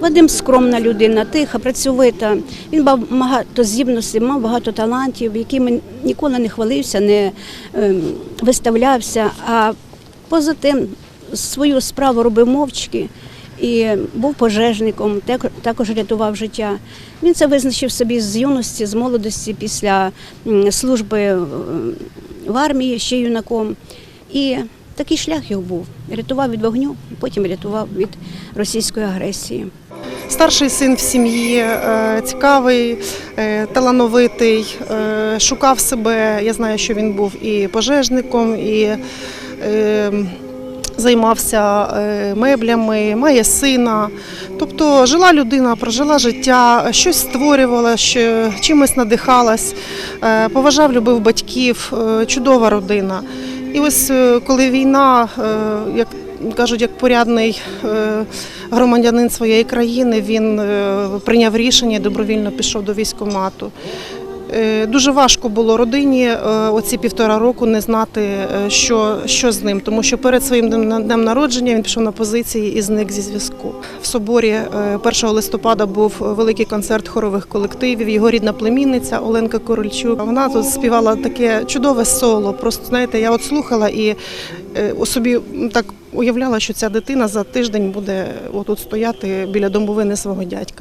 Вадим скромна людина, тиха, працьовита. Він мав багато здібностей, мав багато талантів, якими ніколи не хвалився, не ем, виставлявся. А поза тим свою справу робив мовчки і був пожежником, також рятував життя. Він це визначив собі з юності, з молодості після служби е, в армії ще юнаком. І такий шлях його був. Рятував від вогню, потім рятував від російської агресії. Старший син в сім'ї, е, цікавий, е, талановитий, е, шукав себе. Я знаю, що він був і пожежником, і займався меблями, має сина. Тобто жила людина, прожила життя, щось створювала, чимось надихалась, поважав, любив батьків, чудова родина. І ось коли війна, як кажуть, як порядний е, громадянин своєї країни, він е, прийняв рішення, і добровільно пішов до військкомату. Е, Дуже важко було родині оці півтора року не знати, що, що з ним, тому що перед своїм днем народження він пішов на позиції і зник зі зв'язку. В соборі е, 1 листопада був великий концерт хорових колективів. Його рідна племінниця Оленка Корольчук. Вона тут співала таке чудове соло. Просто знаєте, я от слухала і у собі так уявляла, що ця дитина за тиждень буде отут стояти біля домовини свого дядька.